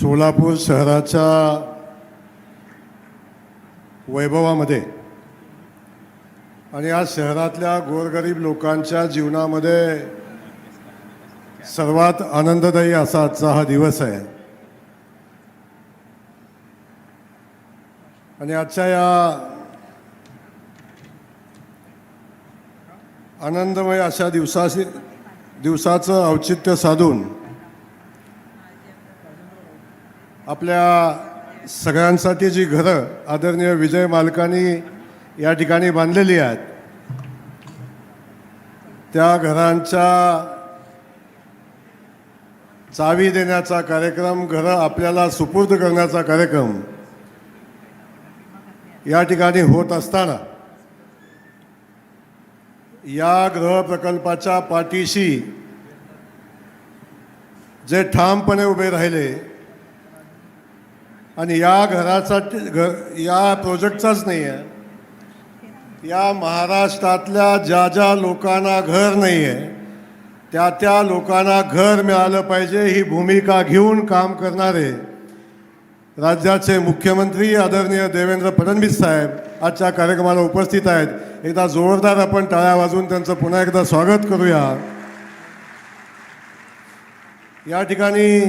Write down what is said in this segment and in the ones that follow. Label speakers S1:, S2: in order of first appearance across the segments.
S1: सोलापूर शहराच्या वैभवामध्ये आणि आज शहरातल्या गोरगरीब लोकांच्या जीवनामध्ये सर्वात आनंददायी असा आजचा हा दिवस आहे. आणि आजच्या या आनंदमय अशा दिवसाशी दिवसाचं औचित्य साधून आपल्या सगळ्यांसाठी जी घरं आदरणीय विजय मालकांनी या ठिकाणी बांधलेली आहेत त्या घरांच्या चावी देण्याचा कार्यक्रम घरं आपल्याला सुपूर्द करण्याचा कार्यक्रम या ठिकाणी होत असताना या गृह प्रकल्पाच्या पाठीशी जे ठामपणे उभे राहिले आणि या घराचा घ या प्रोजेक्टचाच नाही आहे या महाराष्ट्रातल्या ज्या ज्या लोकांना घर नाही आहे त्या त्या लोकांना घर मिळालं पाहिजे ही भूमिका घेऊन काम करणारे राज्याचे मुख्यमंत्री आदरणीय देवेंद्र फडणवीस साहेब आजच्या कार्यक्रमाला उपस्थित आहेत. एकदा जोरदार आपण टाळ्या वाजवून त्यांचं पुन्हा एकदा स्वागत करूया. या ठिकाणी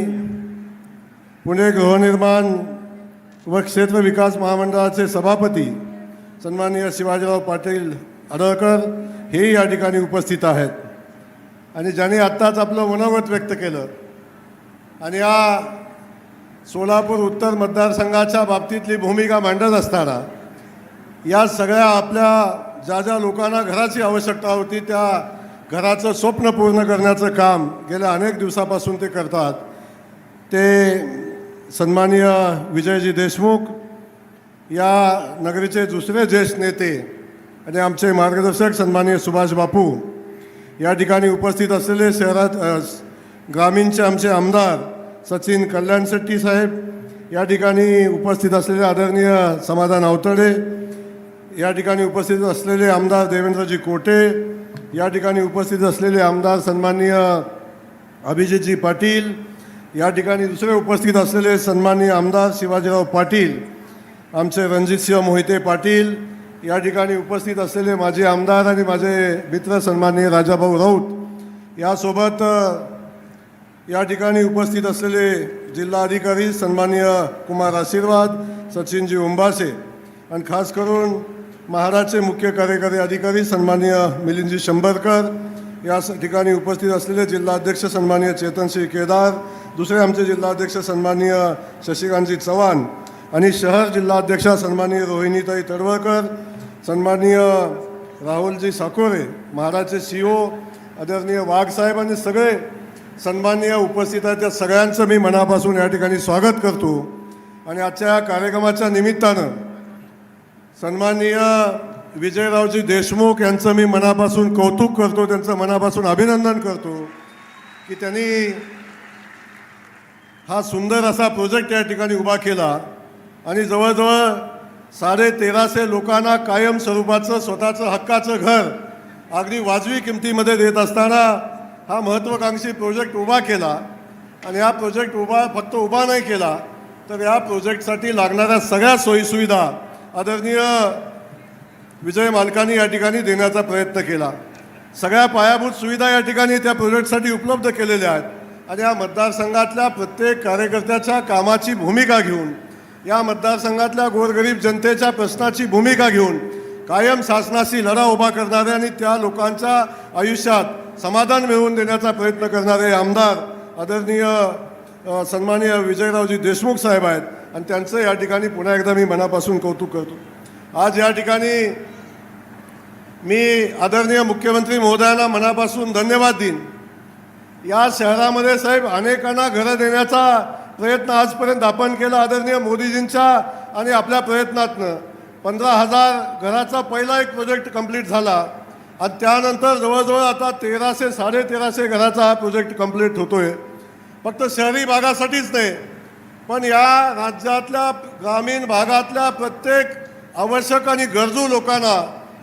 S1: पुणे गृहनिर्माण व क्षेत्र विकास महामंडळाचे सभापती सन्माननीय शिवाजीराव पाटील आडळकर हे या ठिकाणी उपस्थित आहेत. आणि ज्यांनी आत्ताच आपलं मनोगत व्यक्त केलं आणि या सोलापूर उत्तर मतदारसंघाच्या बाबतीतली भूमिका मांडत असताना या सगळ्या आपल्या ज्या ज्या लोकांना घराची आवश्यकता होती त्या घराचं स्वप्न पूर्ण करण्याचं काम गेल्या अनेक दिवसापासून ते करतात. ते सन्माननीय विजयजी देशमुख या नगरीचे दुसरे ज्येष्ठ नेते आणि आमचे मार्गदर्शक सन्माननीय सुभाष बापू या ठिकाणी उपस्थित असलेले शहरात ग्रामीणचे आमचे आमदार सचिन कल्याण शेट्टी साहेब या ठिकाणी उपस्थित असलेले आदरणीय समाधान आवतडे या ठिकाणी उपस्थित असलेले आमदार देवेंद्रजी कोटे या ठिकाणी उपस्थित असलेले आमदार सन्माननीय अभिजितजी पाटील या ठिकाणी दुसरे उपस्थित असलेले सन्माननीय आमदार शिवाजीराव पाटील आमचे रणजितसिंह मोहिते पाटील या ठिकाणी उपस्थित असलेले माझे आमदार आणि माझे मित्र सन्माननीय राजाभाऊ राऊत यासोबत या ठिकाणी उपस्थित असलेले जिल्हाधिकारी सन्माननीय कुमार आशीर्वाद सचिनजी उंबासे आणि खास करून महाराजचे मुख्य कार्यकारी अधिकारी सन्माननीय मिलिंदजी शंभरकर या ठिकाणी उपस्थित असलेले जिल्हाध्यक्ष सन्माननीय चेतनसिंह केदार दुसरे आमचे जिल्हाध्यक्ष सन्माननीय शशिकांतजी चव्हाण आणि शहर जिल्हाध्यक्ष सन्माननीय रोहिणीताई तडवळकर सन्माननीय राहुलजी साकोरे महाराजचे सी ओ आदरणीय वाघसाहेब आणि सगळे सन्माननीय उपस्थित आहेत. त्या सगळ्यांचं मी मनापासून या ठिकाणी स्वागत करतो. आणि आजच्या या कार्यक्रमाच्या निमित्तानं सन्माननीय विजयरावजी देशमुख यांचं मी मनापासून कौतुक करतो. त्यांचं मनापासून अभिनंदन करतो की त्यांनी हा सुंदर असा प्रोजेक्ट या ठिकाणी उभा केला आणि जवळजवळ साडे तेराशे लोकांना कायम स्वरूपाचं स्वतःचं हक्काचं घर अगदी वाजवी किमतीमध्ये देत असताना हा महत्त्वाकांक्षी प्रोजेक्ट उभा केला. आणि हा प्रोजेक्ट उभा फक्त उभा नाही केला तर या प्रोजेक्टसाठी लागणाऱ्या सगळ्या सोयीसुविधा आदरणीय विजय मालकांनी या ठिकाणी देण्याचा प्रयत्न केला. सगळ्या पायाभूत सुविधा या ठिकाणी त्या प्रोजेक्टसाठी उपलब्ध केलेल्या आहेत. आणि या मतदारसंघातल्या प्रत्येक कार्यकर्त्याच्या कामाची भूमिका घेऊन या मतदारसंघातल्या गोरगरीब जनतेच्या प्रश्नाची भूमिका घेऊन कायम शासनाशी लढा उभा करणारे आणि त्या लोकांच्या आयुष्यात समाधान मिळवून देण्याचा प्रयत्न करणारे आमदार आदरणीय सन्माननीय विजयरावजी देशमुख साहेब आहेत आणि त्यांचं या ठिकाणी पुन्हा एकदा मी मनापासून कौतुक करतो. आज या ठिकाणी मी आदरणीय मुख्यमंत्री महोदयांना मनापासून धन्यवाद देईन. या शहरामध्ये साहेब अनेकांना घरं देण्याचा प्रयत्न आजपर्यंत आपण केला आदरणीय मोदीजींच्या आणि आपल्या प्रयत्नातनं. पंधरा हजार घराचा पहिला एक प्रोजेक्ट कंप्लीट झाला. आणि त्यानंतर जवळजवळ आता तेराशे साडे तेराशे घराचा हा प्रोजेक्ट कंप्लीट आहे फक्त शहरी भागासाठीच नाही पण या राज्यातल्या ग्रामीण भागातल्या प्रत्येक आवश्यक आणि गरजू लोकांना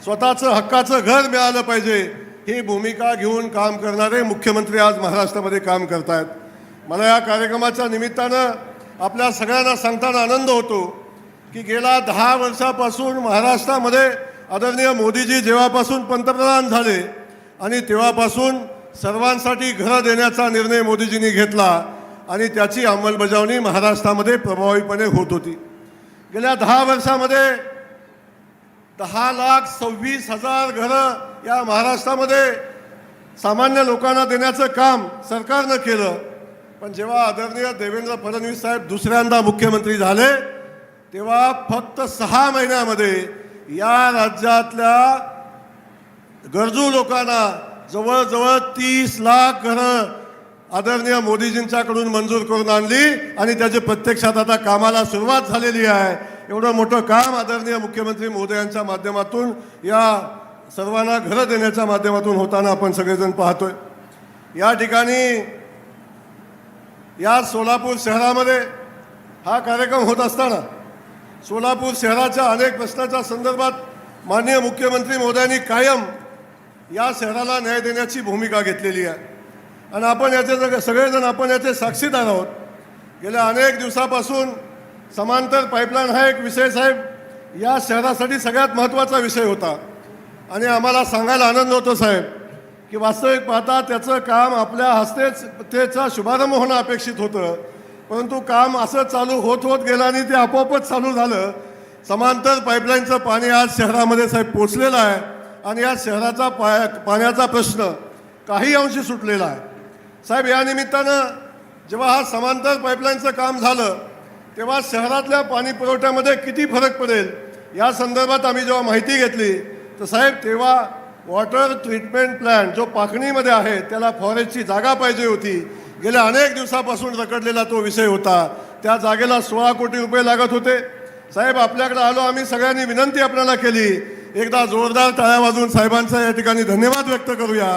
S1: स्वतःचं हक्काचं घर मिळालं पाहिजे. ही भूमिका घेऊन काम करणारे मुख्यमंत्री आज महाराष्ट्रामध्ये काम करतायत. मला या कार्यक्रमाच्या निमित्तानं आपल्या सगळ्यांना सांगताना आनंद होतो की गेल्या दहा वर्षापासून महाराष्ट्रामध्ये आदरणीय मोदीजी जेव्हापासून पंतप्रधान झाले आणि तेव्हापासून सर्वांसाठी घरं देण्याचा निर्णय मोदीजींनी घेतला आणि त्याची अंमलबजावणी महाराष्ट्रामध्ये प्रभावीपणे होत होती. गेल्या दहा वर्षामध्ये दहा लाख सव्वीस हजार घरं या महाराष्ट्रामध्ये सामान्य लोकांना देण्याचं काम सरकारनं केलं. पण जेव्हा आदरणीय देवेंद्र फडणवीस साहेब दुसऱ्यांदा मुख्यमंत्री झाले तेव्हा फक्त सहा महिन्यामध्ये या राज्यातल्या गरजू लोकांना जवळजवळ तीस लाख घरं आदरणीय मोदीजींच्याकडून मंजूर करून आणली आणि त्याची प्रत्यक्षात आता कामाला सुरुवात झालेली आहे. एवढं मोठं काम आदरणीय मुख्यमंत्री मोदयांच्या माध्यमातून या सर्वांना घरं देण्याच्या माध्यमातून होताना आपण सगळेजण पाहतोय. या ठिकाणी या सोलापूर शहरामध्ये हा कार्यक्रम होत असताना सोलापूर शहराच्या अनेक प्रश्नाच्या संदर्भात माननीय मुख्यमंत्री मोदयांनी कायम या शहराला न्याय देण्याची भूमिका घेतलेली आहे. आणि आपण याचे सगळे- सगळेजण आपण याचे साक्षीदार आहोत. गेल्या अनेक दिवसापासून समांतर पाईपलाईन हा एक विषय साहेब या शहरासाठी सगळ्यात महत्त्वाचा विषय होता. आणि आम्हाला सांगायला आनंद होतो साहेब की वास्तविक पाहता त्याचं काम आपल्या हस्तेच त्याचा शुभारंभ होणं अपेक्षित होतं. परंतु काम असं चालू होत होत गेलं आणि ते आपोआपच चालू झालं. समांतर पाईपलाईनचं पाणी आज शहरामध्ये साहेब पोचलेलं आहे. आणि या शहराचा पाया पाण्याचा प्रश्न काही अंशी सुटलेला आहे. साहेब या निमित्तानं जेव्हा हा समांतर पाईपलाईनचं काम झालं तेव्हा शहरातल्या पाणी पुरवठ्यामध्ये किती फरक पडेल? या संदर्भात आम्ही जेव्हा माहिती घेतली तर साहेब तेव्हा वॉटर ट्रीटमेंट प्लॅन्ट जो पाकणीमध्ये आहे त्याला फॉरेस्टची जागा पाहिजे होती. गेल्या अनेक दिवसापासून रकडलेला तो विषय होता. त्या जागेला सोळा कोटी रुपये लागत होते. साहेब आपल्याकडे आलो आम्ही सगळ्यांनी विनंती आपल्याला केली. एकदा जोरदार टाळ्या वाजून साहेबांचा या ठिकाणी धन्यवाद व्यक्त करूया.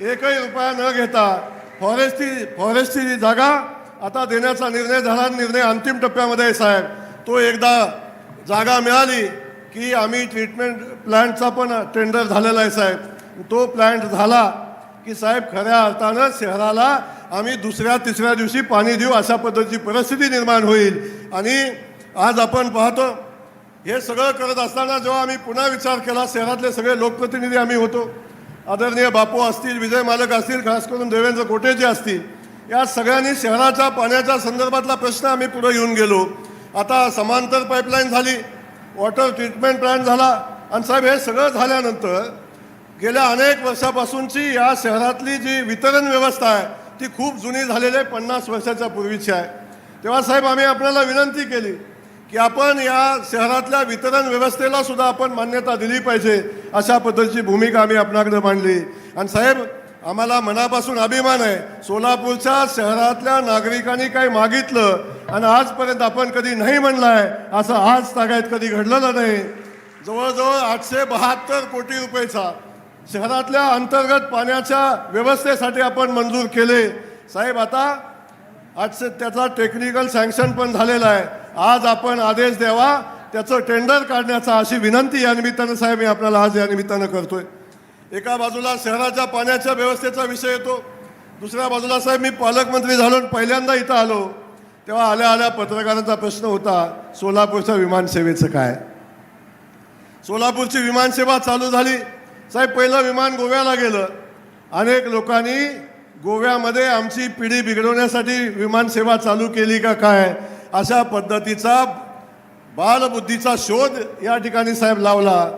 S1: एकही रुपया न घेता फॉरेस्टची फॉरेस्टची जी जागा आता देण्याचा निर्णय झाला. निर्णय अंतिम टप्प्यामध्ये आहे साहेब. तो एकदा जागा मिळाली. की आम्ही ट्रीटमेंट प्लॅन्टचा पण टेंडर झालेला आहे साहेब. तो प्लॅन्ट झाला की साहेब खऱ्या अर्थानं शहराला आम्ही दुसऱ्या तिसऱ्या दिवशी पाणी देऊ अशा पद्धतीची परिस्थिती निर्माण होईल. आणि आज आपण पाहतो हे सगळं करत असताना जेव्हा आम्ही पुन्हा विचार केला शहरातले सगळे लोकप्रतिनिधी आम्ही होतो. आदरणीय बापू असतील विजय मालक असतील खास करून देवेंद्र कोटेचे असतील या सगळ्यांनी शहराच्या पाण्याच्या संदर्भातला प्रश्न आम्ही पुढे येऊन गेलो. आता समांतर पाईपलाईन झाली. वॉटर ट्रीटमेंट प्लॅन झाला. आणि साहेब हे सगळं झाल्यानंतर गेल्या अनेक वर्षापासूनची या शहरातली जी वितरण व्यवस्था आहे ती खूप जुनी झालेली आहे पन्नास वर्षाच्या पूर्वीची आहे. तेव्हा साहेब आम्ही आपल्याला विनंती केली की आपण या शहरातल्या वितरण व्यवस्थेला सुद्धा आपण मान्यता दिली पाहिजे अशा पद्धतीची भूमिका आम्ही आपल्याकडे मांडली. आणि साहेब आम्हाला मनापासून अभिमान आहे सोलापूरच्या शहरातल्या नागरिकांनी काही मागितलं आणि आजपर्यंत आपण कधी नाही म्हणला आहे असं आज तागायत कधी घडलेलं नाही. जवळजवळ आठशे बहात्तर कोटी रुपयेचा शहरातल्या अंतर्गत पाण्याच्या व्यवस्थेसाठी आपण मंजूर केले. साहेब आता आठशे त्याचा टेक्निकल सँक्शन पण झालेला आहे. आज आपण आदेश द्यावा त्याचं टेंडर काढण्याचा अशी विनंती या निमित्तानं साहेब मी आपल्याला आज या निमित्तानं करतोय. एका बाजूला शहराच्या पाण्याच्या व्यवस्थेचा विषय येतो. दुसऱ्या बाजूला साहेब मी पालकमंत्री झालो आणि पहिल्यांदा इथं आलो. तेव्हा आल्या आल्या पत्रकारांचा प्रश्न होता सोलापूरच्या विमानसेवेचं काय? सोलापूरची विमानसेवा चालू झाली. साहेब पहिलं विमान गोव्याला गेलं. अनेक लोकांनी गोव्यामध्ये आमची पिढी बिघडवण्यासाठी विमानसेवा चालू केली का काय? अशा पद्धतीचा बालबुद्धीचा शोध या ठिकाणी साहेब लावला.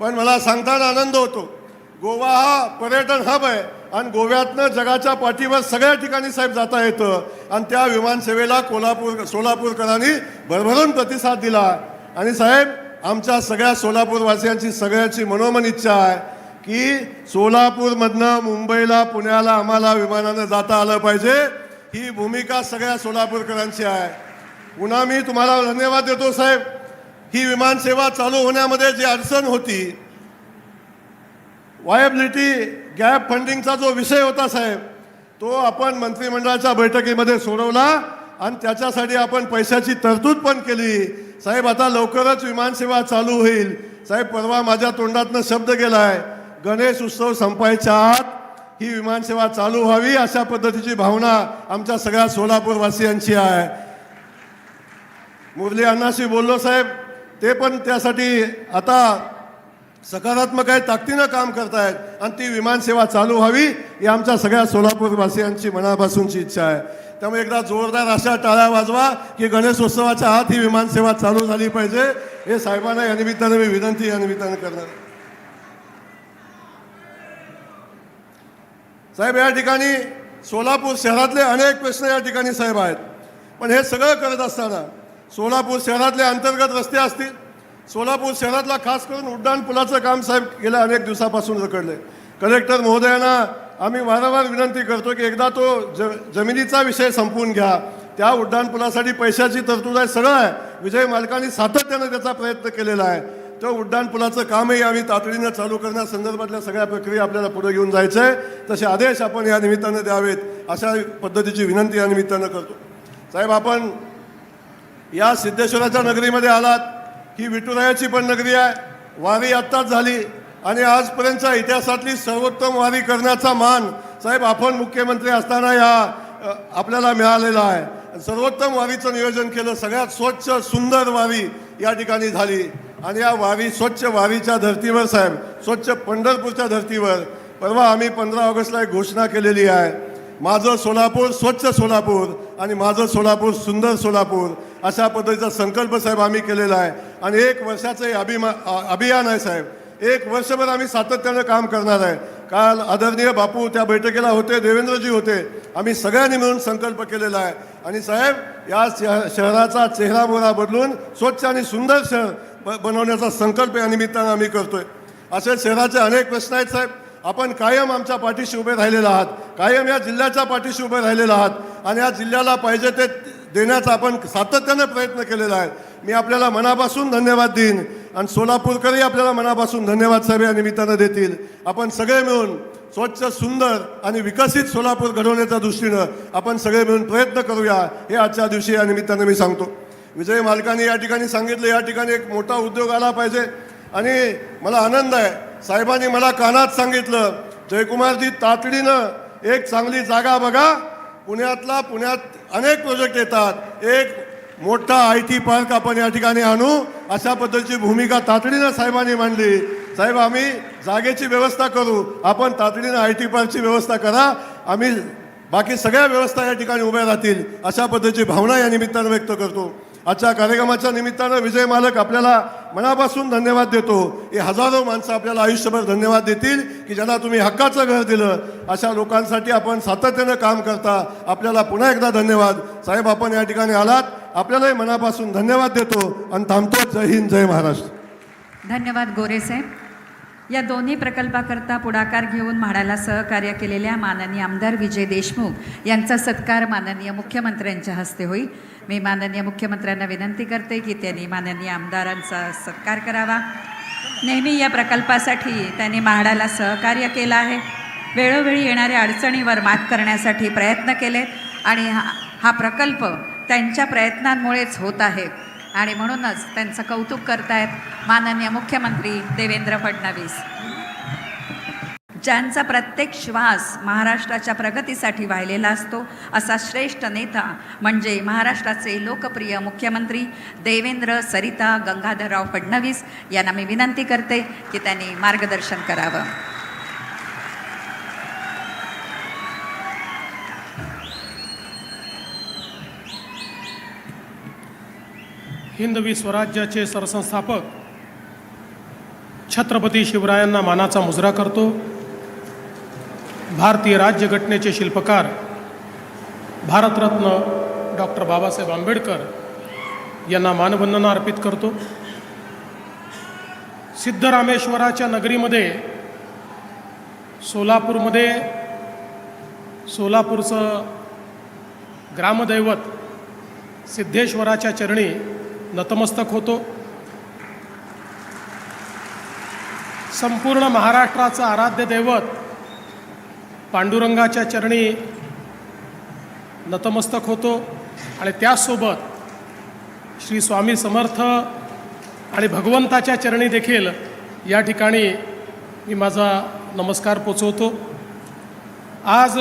S1: पण मला सांगताना आनंद होतो. गोवा हा पर्यटन हब आहे. आणि गोव्यातनं जगाच्या पाठीवर सगळ्या ठिकाणी साहेब जाता येतं. आणि त्या विमानसेवेला कोल्हापूर सोलापूरकरांनी भरभरून प्रतिसाद दिला. आणि साहेब आमच्या सगळ्या सोलापूरवासियांची सगळ्याची मनोमन इच्छा आहे की सोलापूरमधनं मुंबईला पुण्याला आम्हाला विमानानं जाता आलं पाहिजे. ही भूमिका सगळ्या सोलापूरकरांची आहे. पुन्हा मी तुम्हाला धन्यवाद देतो साहेब. ही विमानसेवा चालू होण्यामध्ये जी अडचण होती वायबिलिटी गॅप फंडिंगचा जो विषय होता साहेब तो आपण मंत्रिमंडळाच्या बैठकीमध्ये सोडवला आणि त्याच्यासाठी आपण पैशाची तरतूद पण केली. साहेब आता लवकरच विमानसेवा चालू होईल. साहेब परवा माझ्या तोंडातनं शब्द गेलाय गणेश उत्सव संपायच्या आत ही विमानसेवा चालू व्हावी अशा पद्धतीची भावना आमच्या सगळ्या सोलापूरवासियांची आहे. मुरली अण्णाशी बोललो साहेब ते पण त्यासाठी आता सकारात्मक आहे ताकदीनं काम करतायत आणि ती विमानसेवा चालू व्हावी ही आमच्या सगळ्या सोलापूरवासियांची मनापासूनची इच्छा आहे. त्यामुळे एकदा जोरदार अशा टाळ्या वाजवा की गणेशोत्सवाच्या आत ही विमानसेवा चालू झाली पाहिजे. हे साहेबांना या निमित्तानं मी विनंती या निमित्तानं करणार. साहेब या ठिकाणी सोलापूर शहरातले अनेक प्रश्न या ठिकाणी साहेब आहेत. पण हे सगळं करत असताना सोलापूर शहरातले अंतर्गत रस्ते असतील सोलापूर शहरातला खास करून उड्डाण पुलाचं काम साहेब गेल्या अनेक दिवसापासून रखडले कलेक्टर महोदयांना आम्ही वारंवार विनंती करतो की एकदा तो ज जमिनीचा विषय संपवून घ्या. त्या उड्डाणपुलासाठी पैशाची तरतूद आहे सगळं आहे. विजय मालकांनी सातत्यानं त्याचा प्रयत्न केलेला आहे. तर उड्डाणपुलाचं कामही आम्ही तातडीनं चालू करण्यासंदर्भातल्या सगळ्या प्रक्रिया आपल्याला पुढे घेऊन जायचं आहे तसे आदेश आपण या निमित्तानं द्यावेत अशा पद्धतीची विनंती या निमित्तानं करतो. साहेब आपण या सिद्धेश्वराच्या नगरीमध्ये आलात. ही विठुरायाची पण नगरी आहे. वारी आत्ताच झाली आणि आजपर्यंतच्या इतिहासातली सर्वोत्तम वारी करण्याचा मान साहेब आपण मुख्यमंत्री असताना या आपल्याला मिळालेला आहे. सर्वोत्तम वारीचं नियोजन केलं सगळ्यात स्वच्छ सुंदर वारी या ठिकाणी झाली. आणि या वारी स्वच्छ वारीच्या धर्तीवर साहेब स्वच्छ पंढरपूरच्या धर्तीवर परवा आम्ही पंधरा ऑगस्टला एक घोषणा केलेली आहे. माझं सोलापूर स्वच्छ सोलापूर आणि माझं सोलापूर सुंदर सोलापूर अशा पद्धतीचा संकल्प साहेब आम्ही केलेला आहे. आणि एक वर्षाचं हे अभिमा अभियान आहे साहेब. एक वर्षभर आम्ही सातत्यानं काम करणार आहे. काल आदरणीय बापू त्या बैठकीला होते देवेंद्रजी होते. आम्ही सगळ्यांनी मिळून संकल्प केलेला आहे. आणि साहेब या शह- शहराचा चेहरा मोहरा बदलून स्वच्छ आणि सुंदर शहर ब- बनवण्याचा संकल्प या निमित्तानं आम्ही करतोय. असे शहराचे अनेक प्रश्न आहेत साहेब. आपण कायम आमच्या पाठीशी उभे राहिलेला आहात. कायम या जिल्ह्याच्या पाठीशी उभे राहिलेला आहात. आणि या जिल्ह्याला पाहिजे ते देण्याचा आपण सातत्यानं प्रयत्न केलेला आहे. मी आपल्याला मनापासून धन्यवाद देईन. आणि सोलापूरकरही आपल्याला मनापासून धन्यवाद साहेब या निमित्तानं देतील. आपण सगळे मिळून स्वच्छ सुंदर आणि विकसित सोलापूर घडवण्याच्या दृष्टीनं आपण सगळे मिळून प्रयत्न करूया. हे आजच्या दिवशी या निमित्तानं मी सांगतो. विजय मालकांनी या ठिकाणी सांगितलं. या ठिकाणी एक मोठा उद्योग आला पाहिजे. आणि मला आनंद आहे. साहेबांनी मला कानात सांगितलं जयकुमारजी तातडीनं एक चांगली जागा बघा. पुण्यातला पुण्यात अनेक प्रोजेक्ट येतात. एक मोठा आय टी पार्क आपण या ठिकाणी आणू. अशा पद्धतीची भूमिका तातडीनं साहेबांनी मांडली. साहेब आम्ही जागेची व्यवस्था करू. आपण तातडीनं आय टी पार्कची व्यवस्था करा. आम्ही बाकी सगळ्या व्यवस्था या ठिकाणी उभ्या राहतील. अशा पद्धतीची भावना या निमित्तानं व्यक्त करतो. आजच्या कार्यक्रमाच्या निमित्तानं विजय मालक आपल्याला मनापासून धन्यवाद देतो. हे हजारो माणसं आपल्याला आयुष्यभर धन्यवाद देतील की ज्यांना तुम्ही हक्काचं घर दिलं. अशा लोकांसाठी आपण सातत्यानं काम करता. आपल्याला पुन्हा एकदा धन्यवाद. साहेब आपण या ठिकाणी आलात. आपल्यालाही मनापासून धन्यवाद देतो आणि थांबतो. जय हिंद जय महाराष्ट्र.
S2: धन्यवाद गोरे साहेब. या दोन्ही प्रकल्पाकरता पुढाकार घेऊन म्हाडाला सहकार्य केलेल्या माननीय आमदार विजय देशमुख यांचा सत्कार माननीय मुख्यमंत्र्यांच्या हस्ते होईल. मी माननीय मुख्यमंत्र्यांना विनंती करते की त्यांनी माननीय आमदारांचा सत्कार करावा. नेहमी या प्रकल्पासाठी त्यांनी म्हाडाला सहकार्य केलं आहे. वेळोवेळी येणाऱ्या अडचणीवर मात करण्यासाठी प्रयत्न केलेत आणि हा हा प्रकल्प त्यांच्या प्रयत्नांमुळेच होत आहे. आणि म्हणूनच त्यांचं कौतुक करतायत माननीय मुख्यमंत्री देवेंद्र फडणवीस. ज्यांचा प्रत्येक श्वास महाराष्ट्राच्या प्रगतीसाठी वाहिलेला असतो असा श्रेष्ठ नेता म्हणजे महाराष्ट्राचे लोकप्रिय मुख्यमंत्री देवेंद्र सरिता गंगाधरराव फडणवीस यांना मी विनंती करते की त्यांनी मार्गदर्शन करावं.
S3: हिंदवी स्वराज्याचे सरसंस्थापक छत्रपती शिवरायांना मानाचा मुजरा करतो. भारतीय राज्यघटनेचे शिल्पकार भारतरत्न डॉक्टर बाबासाहेब आंबेडकर यांना मानवंदना अर्पित करतो. सिद्धरामेश्वराच्या नगरीमध्ये सोलापूरमध्ये सोलापूरचं ग्रामदैवत सिद्धेश्वराच्या चरणी नतमस्तक होतो. संपूर्ण महाराष्ट्राचं आराध्य दैवत पांडुरंगाच्या चरणी नतमस्तक होतो आणि त्याचसोबत श्री स्वामी समर्थ आणि भगवंताच्या चरणी देखील या ठिकाणी मी माझा नमस्कार पोचवतो. आज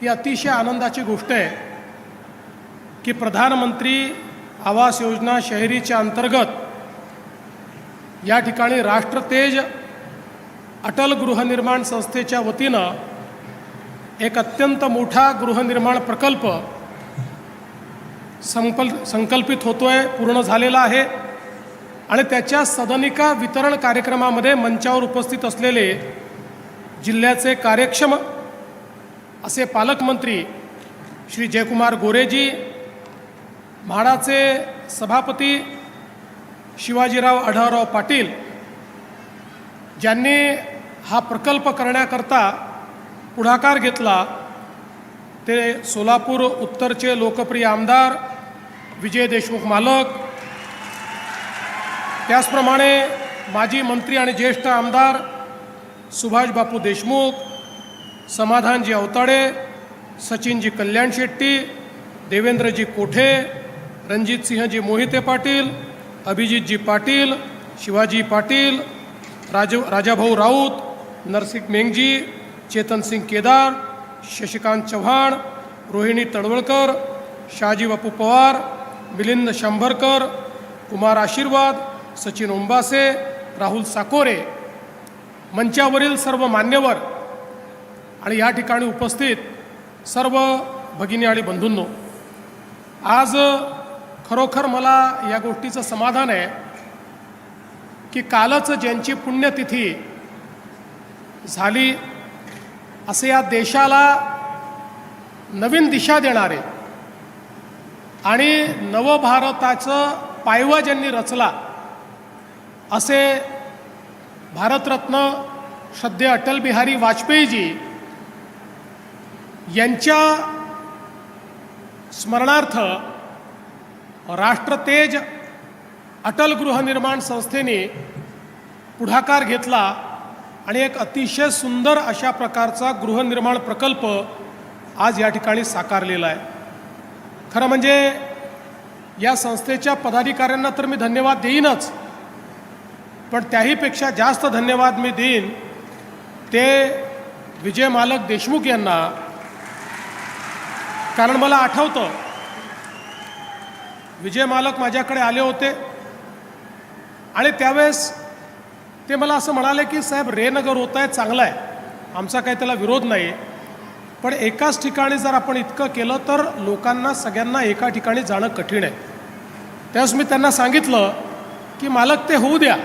S3: ही अतिशय आनंदाची गोष्ट आहे की प्रधानमंत्री आवास योजना शहरीच्या अंतर्गत या ठिकाणी राष्ट्रतेज अटल गृहनिर्माण संस्थेच्या वतीनं एक अत्यंत मोठा गृहनिर्माण प्रकल्प संकल संकल्पित होतो आहे पूर्ण झालेला आहे. आणि त्याच्या सदनिका वितरण कार्यक्रमामध्ये मंचावर उपस्थित असलेले जिल्ह्याचे कार्यक्षम असे पालकमंत्री श्री जयकुमार गोरेजी म्हाडाचे सभापती शिवाजीराव आढळराव पाटील ज्यांनी हा प्रकल्प करण्याकरता पुढाकार घेतला. ते सोलापूर उत्तरचे लोकप्रिय आमदार विजय देशमुख मालक. त्याचप्रमाणे माजी मंत्री आणि ज्येष्ठ आमदार सुभाष बापू देशमुख समाधानजी अवताडे सचिनजी कल्याण शेट्टी देवेंद्रजी कोठे रणजितसिंहजी मोहिते पाटील अभिजितजी पाटील शिवाजी पाटील राज राजाभाऊ राऊत नरसिंग मेंगजी चेतनसिंग केदार शशिकांत चव्हाण रोहिणी तडवळकर शहाजी बापू पवार मिलिंद शंभरकर कुमार आशीर्वाद सचिन ओंबासे राहुल साकोरे. मंचावरील सर्व मान्यवर आणि या ठिकाणी उपस्थित सर्व भगिनी आणि बंधूंनो आज खरोखर मला या गोष्टीचं समाधान आहे की कालच ज्यांची पुण्यतिथी झाली. असे या देशाला नवीन दिशा देणारे आणि नवभारताचं पायवा ज्यांनी रचला असे भारतरत्न श्रद्धे अटल बिहारी वाजपेयीजी यांच्या स्मरणार्थ राष्ट्रतेज अटल गृहनिर्माण संस्थेने पुढाकार घेतला. आणि एक अतिशय सुंदर अशा प्रकारचा गृहनिर्माण प्रकल्प आज या ठिकाणी साकारलेला आहे. खरं म्हणजे या संस्थेच्या पदाधिकाऱ्यांना तर मी धन्यवाद देईनच पण त्याहीपेक्षा जास्त धन्यवाद मी देईन ते विजय मालक देशमुख यांना. कारण मला आठवतं विजय मालक माझ्याकडे आले होते आणि त्यावेळेस ते मला असं म्हणाले की साहेब रेनगर होत आहे चांगलं आहे. आमचा काही त्याला विरोध नाही पण एकाच ठिकाणी जर आपण इतकं केलं तर लोकांना सगळ्यांना एका ठिकाणी जाणं कठीण आहे. त्यावेळेस मी त्यांना सांगितलं की मालक ते होऊ द्या.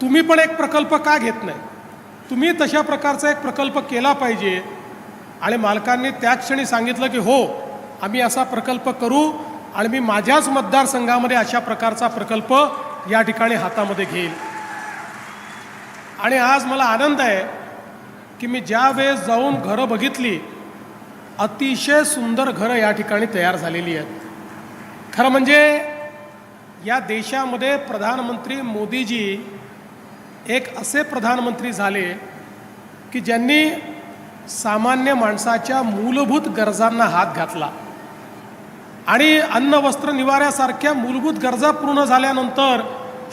S3: तुम्ही पण एक प्रकल्प का घेत नाही? तुम्ही तशा प्रकारचा एक प्रकल्प केला पाहिजे. आणि मालकांनी त्याच क्षणी सांगितलं की हो आम्ही असा प्रकल्प करू आणि मी माझ्याच मतदारसंघामध्ये अशा प्रकारचा प्रकल्प या ठिकाणी हातामध्ये घेईल आणि आज मला आनंद आहे की मी ज्या वेळेस जाऊन घरं बघितली अतिशय सुंदर घरं या ठिकाणी तयार झालेली आहेत. खरं म्हणजे या देशामध्ये प्रधानमंत्री मोदीजी एक असे प्रधानमंत्री झाले की ज्यांनी सामान्य माणसाच्या मूलभूत गरजांना हात घातला. आणि अन्न वस्त्र निवाऱ्यासारख्या मूलभूत गरजा पूर्ण झाल्यानंतर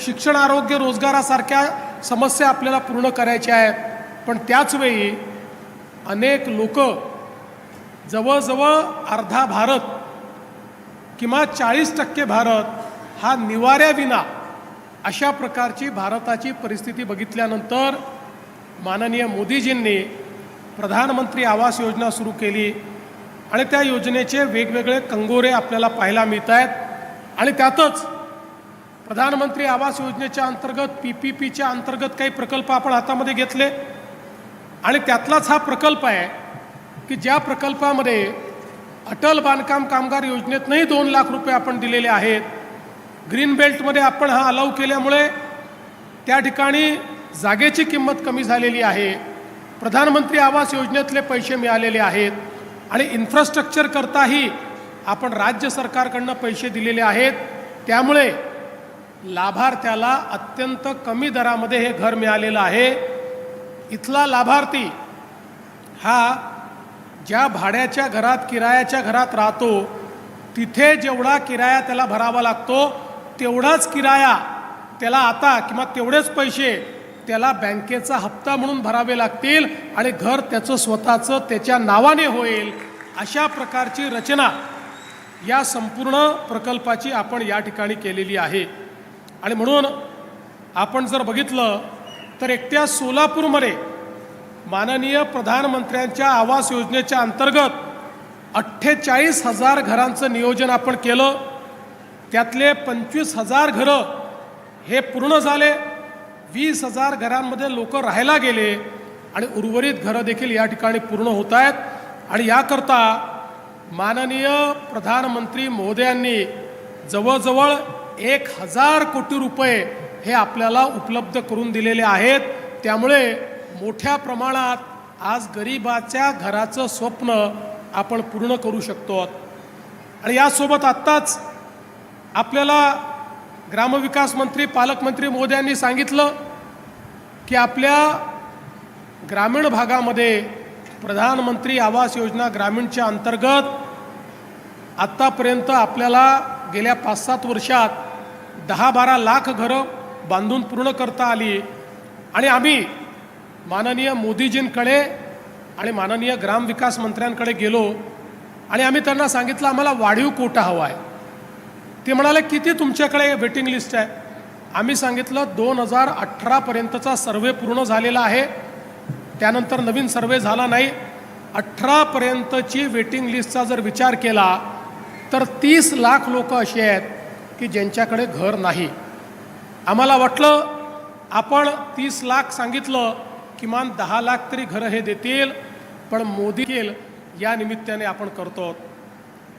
S3: शिक्षण आरोग्य रोजगारासारख्या समस्या आपल्याला पूर्ण करायच्या आहेत. पण त्याचवेळी अनेक लोक जवळजवळ अर्धा भारत किंवा चाळीस टक्के भारत हा निवाऱ्याविना अशा प्रकारची भारताची परिस्थिती बघितल्यानंतर माननीय मोदीजींनी प्रधानमंत्री आवास योजना सुरू केली आणि त्या योजनेचे वेगवेगळे कंगोरे आपल्याला पाहायला मिळत आहेत आणि त्यातच प्रधानमंत्री आवास योजनेच्या अंतर्गत पी पी पीच्या अंतर्गत काही प्रकल्प आपण हातामध्ये घेतले. आणि त्यातलाच हा प्रकल्प आहे की ज्या प्रकल्पामध्ये अटल बांधकाम कामगार योजनेतनंही दोन लाख रुपये आपण दिलेले आहेत. ग्रीन बेल्टमध्ये आपण हा अलाव केल्यामुळे त्या ठिकाणी जागेची किंमत कमी झालेली आहे. प्रधानमंत्री आवास योजनेतले पैसे मिळालेले आहेत. आणि इन्फ्रास्ट्रक्चर करताही आपण राज्य सरकारकडनं पैसे दिलेले आहेत. त्यामुळे लाभार्थ्याला अत्यंत कमी दरामध्ये हे घर मिळालेलं आहे. इथला लाभार्थी हा ज्या भाड्याच्या घरात किरायाच्या घरात राहतो तिथे जेवढा किराया त्याला भरावा लागतो तेवढाच किराया त्याला आता किंवा तेवढेच पैसे त्याला बँकेचा हप्ता म्हणून भरावे लागतील आणि घर त्याचं स्वतःचं त्याच्या नावाने होईल. अशा प्रकारची रचना या संपूर्ण प्रकल्पाची आपण या ठिकाणी केलेली आहे. आणि म्हणून आपण जर बघितलं तर एकट्या सोलापूरमध्ये माननीय प्रधानमंत्र्यांच्या आवास योजनेच्या अंतर्गत अठ्ठेचाळीस हजार घरांचं नियोजन आपण केलं. त्यातले पंचवीस हजार घरं हे पूर्ण झाले. वीस हजार घरांमध्ये लोक राहायला गेले आणि उर्वरित घरं देखील या ठिकाणी पूर्ण होत आहेत. आणि याकरता माननीय प्रधानमंत्री महोदयांनी जवळजवळ एक हजार कोटी रुपये हे आपल्याला उपलब्ध करून दिलेले आहेत. त्यामुळे मोठ्या प्रमाणात आज गरिबाच्या घराचं स्वप्न आपण पूर्ण करू शकतो. आणि यासोबत आत्ताच आपल्याला ग्रामविकास मंत्री पालकमंत्री मोदयांनी सांगितलं की आपल्या ग्रामीण भागामध्ये प्रधानमंत्री आवास योजना ग्रामीणच्या अंतर्गत आत्तापर्यंत आपल्याला गेल्या पाच सात वर्षात दहा बारा लाख घरं बांधून पूर्ण करता आली. आणि आम्ही माननीय मोदीजींकडे आणि माननीय ग्रामविकास मंत्र्यांकडे गेलो. आणि आम्ही त्यांना सांगितलं आम्हाला वाढीव कोटा हवा आहे. ते म्हणाले किती तुमच्याकडे वेटिंग लिस्ट आहे? आम्ही सांगितलं दोन हजार अठरापर्यंतचा सर्वे पूर्ण झालेला आहे. त्यानंतर नवीन सर्वे झाला नाही. अठरापर्यंतची वेटिंग लिस्टचा जर विचार केला तर तीस लाख लोक असे आहेत. की ज्यांच्याकडे घर नाही. आम्हाला वाटलं आपण तीस लाख सांगितलं किमान दहा लाख तरी घरं हे देतील पण मोदी केल या निमित्ताने आपण करतो.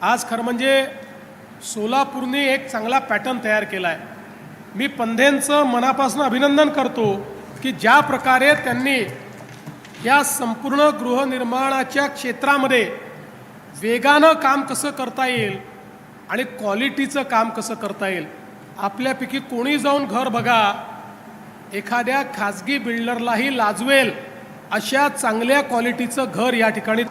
S3: आज खरं म्हणजे सोलापूरने एक चांगला पॅटर्न तयार केला आहे मी पंधेंचं मनापासून अभिनंदन करतो की ज्या प्रकारे त्यांनी या संपूर्ण गृहनिर्माणाच्या क्षेत्रामध्ये वेगानं काम कसं करता येईल आणि क्वालिटीचं काम कसं करता येईल? आपल्यापैकी कोणी जाऊन घर बघा. एखाद्या खाजगी बिल्डरलाही लाजवेल अशा चांगल्या क्वालिटीचं घर या ठिकाणी.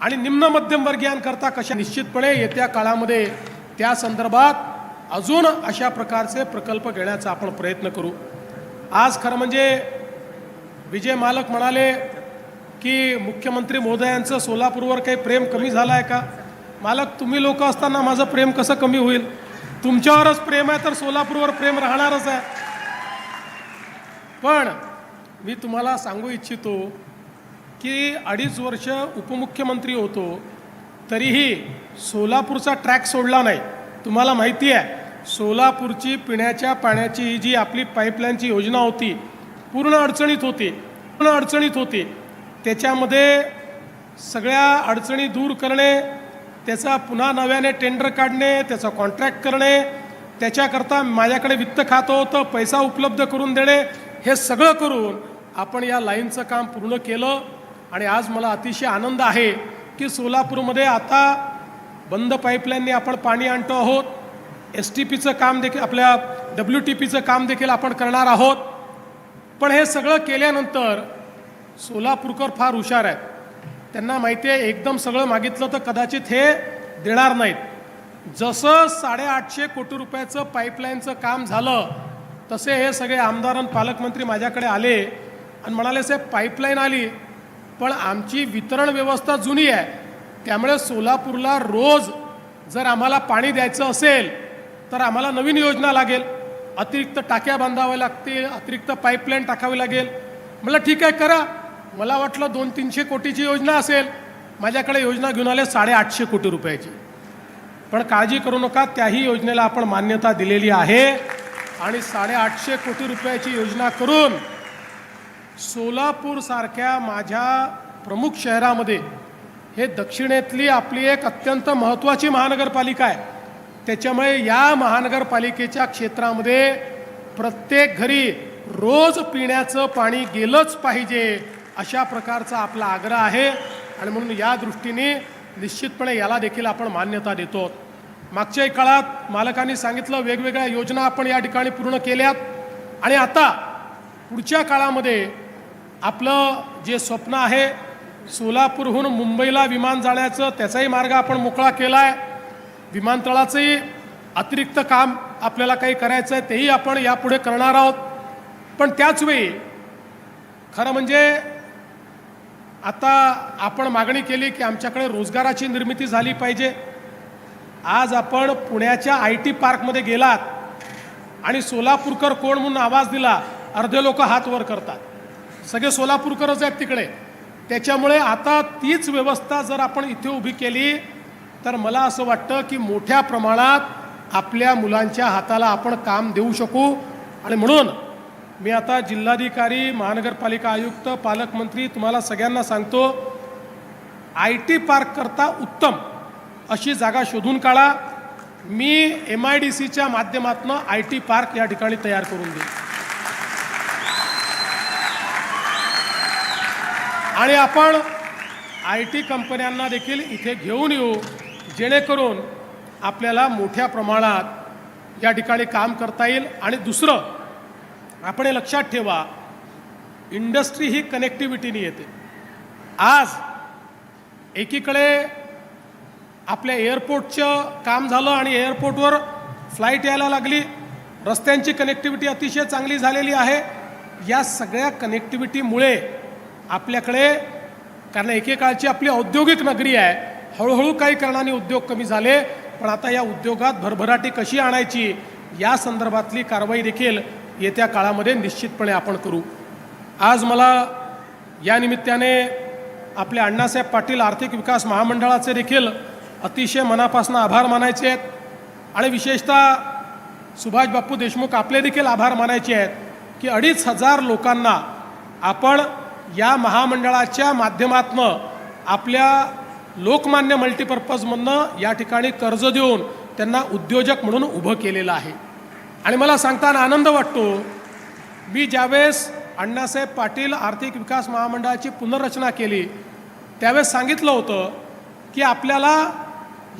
S3: आणि निम्न मध्यमवर्गीयांकरता कशा निश्चितपणे येत्या काळामध्ये त्या संदर्भात अजून अशा प्रकारचे प्रकल्प घेण्याचा आपण प्रयत्न करू. आज खरं म्हणजे विजय मालक म्हणाले की मुख्यमंत्री महोदयांचं सोलापूरवर काही प्रेम कमी झालं आहे का? मालक तुम्ही लोक असताना माझं प्रेम कसं कमी होईल? तुमच्यावरच प्रेम आहे तर सोलापूरवर प्रेम राहणारच आहे. पण मी तुम्हाला सांगू इच्छितो की अडीच वर्ष उपमुख्यमंत्री होतो तरीही सोलापूरचा ट्रॅक सोडला नाही. तुम्हाला माहिती आहे सोलापूरची पिण्याच्या पाण्याची ही जी आपली पाईपलाईनची योजना होती पूर्ण अडचणीत होती पूर्ण अडचणीत होती. त्याच्यामध्ये सगळ्या अडचणी दूर करणे त्याचा पुन्हा नव्याने टेंडर काढणे त्याचा कॉन्ट्रॅक्ट करणे त्याच्याकरता माझ्याकडे वित्त खातं होतं पैसा उपलब्ध करून देणे हे सगळं करून आपण या लाईनचं काम पूर्ण केलं. आणि आज मला अतिशय आनंद आहे की सोलापूरमध्ये आता बंद पाईपलाईनने आपण पाणी आणतो आहोत. एस टी पीचं काम देखील आपल्या डब्ल्यू टी पीचं काम देखील आपण करणार आहोत. पण हे सगळं केल्यानंतर सोलापूरकर फार हुशार आहेत. त्यांना माहिती आहे एकदम सगळं मागितलं तर कदाचित हे देणार नाहीत. जसं साडेआठशे कोटी रुपयाचं पाईपलाईनचं काम झालं तसे हे सगळे आमदार आणि पालकमंत्री माझ्याकडे आले आणि म्हणाले साहेब पाईपलाईन आली पण आमची वितरण व्यवस्था जुनी आहे. त्यामुळे सोलापूरला रोज जर आम्हाला पाणी द्यायचं असेल तर आम्हाला नवीन योजना लागेल. अतिरिक्त टाक्या बांधाव्या लागतील अतिरिक्त पाईपलाईन टाकावी लागेल. म्हटलं ठीक आहे करा. मला वाटलं दोन तीनशे कोटीची योजना असेल. माझ्याकडे योजना घेऊन आले साडेआठशे कोटी रुपयाची. पण काळजी करू नका त्याही योजनेला आपण मान्यता दिलेली आहे. आणि साडेआठशे कोटी रुपयाची योजना करून सोलापूरसारख्या माझ्या प्रमुख शहरामध्ये हे दक्षिणेतली आपली एक अत्यंत महत्त्वाची महानगरपालिका आहे. त्याच्यामुळे या महानगरपालिकेच्या क्षेत्रामध्ये प्रत्येक घरी रोज पिण्याचं पाणी गेलंच पाहिजे. अशा प्रकारचा आपला आग्रह आहे. आणि म्हणून या दृष्टीने निश्चितपणे याला देखील आपण मान्यता देतो. मागच्याही काळात मालकांनी सांगितलं वेगवेगळ्या योजना आपण या ठिकाणी पूर्ण केल्यात. आणि आता पुढच्या काळामध्ये आपलं जे स्वप्न आहे सोलापूरहून मुंबईला विमान जाण्याचं त्याचाही मार्ग आपण मोकळा केला आहे विमानतळाचंही अतिरिक्त काम आपल्याला काही करायचं आहे तेही आपण यापुढे करणार आहोत. पण त्याचवेळी खरं म्हणजे आता आपण मागणी केली की आमच्याकडे रोजगाराची निर्मिती झाली पाहिजे. आज आपण पुण्याच्या आय टी पार्कमध्ये गेलात आणि सोलापूरकर कोण म्हणून आवाज दिला अर्धे लोक हात वर करतात. सगळे सोलापूरकरच आहेत तिकडे. त्याच्यामुळे आता तीच व्यवस्था जर आपण इथे उभी केली तर मला असं वाटतं की मोठ्या प्रमाणात आपल्या मुलांच्या हाताला आपण काम देऊ शकू. आणि म्हणून मी आता जिल्हाधिकारी महानगरपालिका आयुक्त पालकमंत्री तुम्हाला सगळ्यांना सांगतो आय टी पार्क करता उत्तम अशी जागा शोधून काढा. मी एम आय डी सीच्या माध्यमातून आय टी पार्क या ठिकाणी तयार करून देईन. आणि आपण आय टी कंपन्यांना देखील इथे घेऊन येऊ जेणेकरून आपल्याला मोठ्या प्रमाणात या ठिकाणी काम करता येईल. आणि दुसरं आपण हे लक्षात ठेवा इंडस्ट्री ही कनेक्टिव्हिटीने येते. आज एकीकडे आपल्या एअरपोर्टचं काम झालं आणि एअरपोर्टवर फ्लाईट यायला लागली. रस्त्यांची कनेक्टिव्हिटी अतिशय चांगली झालेली आहे. या सगळ्या कनेक्टिव्हिटीमुळे आपल्याकडे कारण एकेकाळची आपली औद्योगिक नगरी आहे हळूहळू काही कारणाने उद्योग कमी झाले. पण आता या उद्योगात भरभराटी कशी आणायची या संदर्भातली कारवाई देखील येत्या काळामध्ये निश्चितपणे आपण करू. आज मला या निमित्ताने आपले अण्णासाहेब पाटील आर्थिक विकास महामंडळाचे देखील अतिशय मनापासून आभार मानायचे आहेत आणि विशेषतः सुभाष बापू देशमुख आपले देखील आभार मानायचे आहेत की अडीच हजार लोकांना आपण या महामंडळाच्या माध्यमातनं आपल्या लोकमान्य मल्टीपर्पजमधनं या ठिकाणी कर्ज देऊन त्यांना उद्योजक म्हणून उभं केलेलं आहे. आणि मला सांगताना आनंद वाटतो मी ज्यावेळेस अण्णासाहेब पाटील आर्थिक विकास महामंडळाची पुनर्रचना केली त्यावेळेस सांगितलं होतं की आपल्याला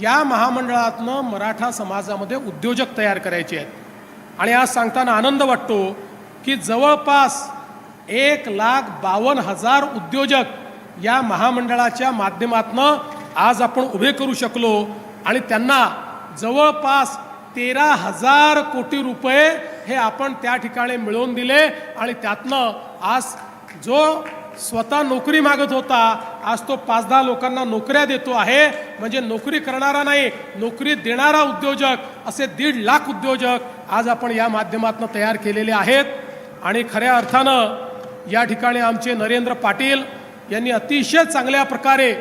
S3: या महामंडळातनं मराठा समाजामध्ये उद्योजक तयार करायचे आहेत. आणि आज सांगताना आनंद वाटतो की जवळपास एक लाख बावन्न हजार उद्योजक या महामंडळाच्या माध्यमातनं आज आपण उभे करू शकलो आणि त्यांना जवळपास तेरा हजार कोटी रुपये हे आपण त्या ठिकाणी मिळवून दिले आणि त्यातनं आज जो स्वतः नोकरी मागत होता आज तो पाच दहा लोकांना नोकऱ्या देतो आहे. म्हणजे नोकरी करणारा नाही नोकरी देणारा उद्योजक असे दीड लाख उद्योजक आज आपण या माध्यमातून तयार केलेले आहेत. आणि खऱ्या अर्थानं या ठिकाणी आमचे नरेंद्र पाटील यांनी अतिशय चांगल्या प्रकारे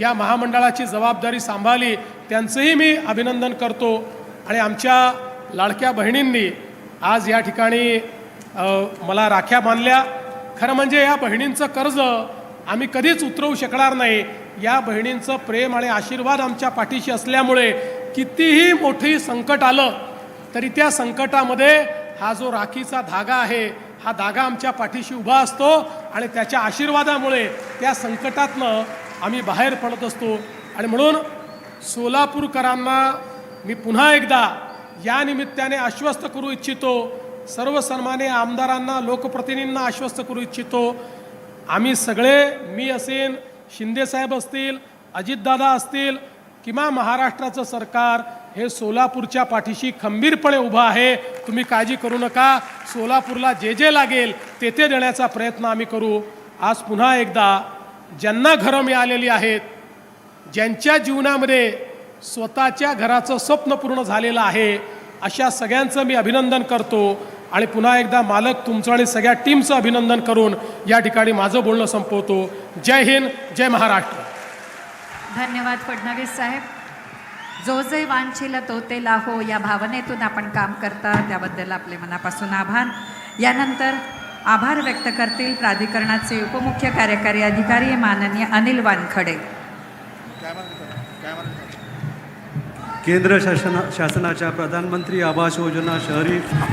S3: या महामंडळाची जबाबदारी सांभाळली. त्यांचंही मी अभिनंदन करतो. आणि आमच्या लाडक्या बहिणींनी आज या ठिकाणी मला राख्या बांधल्या. खरं म्हणजे या बहिणींचं कर्ज आम्ही कधीच उतरवू शकणार नाही. या बहिणींचं प्रेम आणि आशीर्वाद आमच्या पाठीशी असल्यामुळे कितीही मोठी संकट आलं तरी त्या संकटामध्ये हा जो राखीचा धागा आहे हा धागा आमच्या पाठीशी उभा असतो आणि त्याच्या आशीर्वादामुळे त्या संकटातनं आम्ही बाहेर पडत असतो. आणि म्हणून सोलापूरकरांना मी पुन्हा एकदा या निमित्ताने आश्वस्त करू इच्छितो. सर्व सन्माने आमदारांना लोकप्रतिनिधींना आश्वस्त करू इच्छितो. आम्ही सगळे मी असेन शिंदेसाहेब असतील अजितदादा असतील किंवा महाराष्ट्राचं सरकार हे सोलापूरच्या पाठीशी खंबीरपणे उभं आहे. तुम्ही काळजी करू नका. सोलापूरला जे जे लागेल ते ते देण्याचा प्रयत्न आम्ही करू. आज पुन्हा एकदा ज्यांना घरं मिळालेली आहेत ज्यांच्या जीवनामध्ये स्वतःच्या घराचं स्वप्न पूर्ण झालेलं आहे. अशा सगळ्यांचं मी अभिनंदन करतो. आणि पुन्हा एकदा मालक तुमचं आणि सगळ्या टीमचं अभिनंदन करून या ठिकाणी माझं बोलणं संपवतो. जय हिंद जय महाराष्ट्र.
S2: धन्यवाद फडणवीस साहेब. जो जे वांछील तो ते लाहो या भावनेतून आपण काम करता त्याबद्दल आपले मनापासून आभार. यानंतर आभार व्यक्त करतील प्राधिकरणाचे उपमुख्य कार्यकारी अधिकारी माननीय अनिल वानखडे.
S4: केंद्र शासना शासनाच्या प्रधानमंत्री आवास योजना शहरी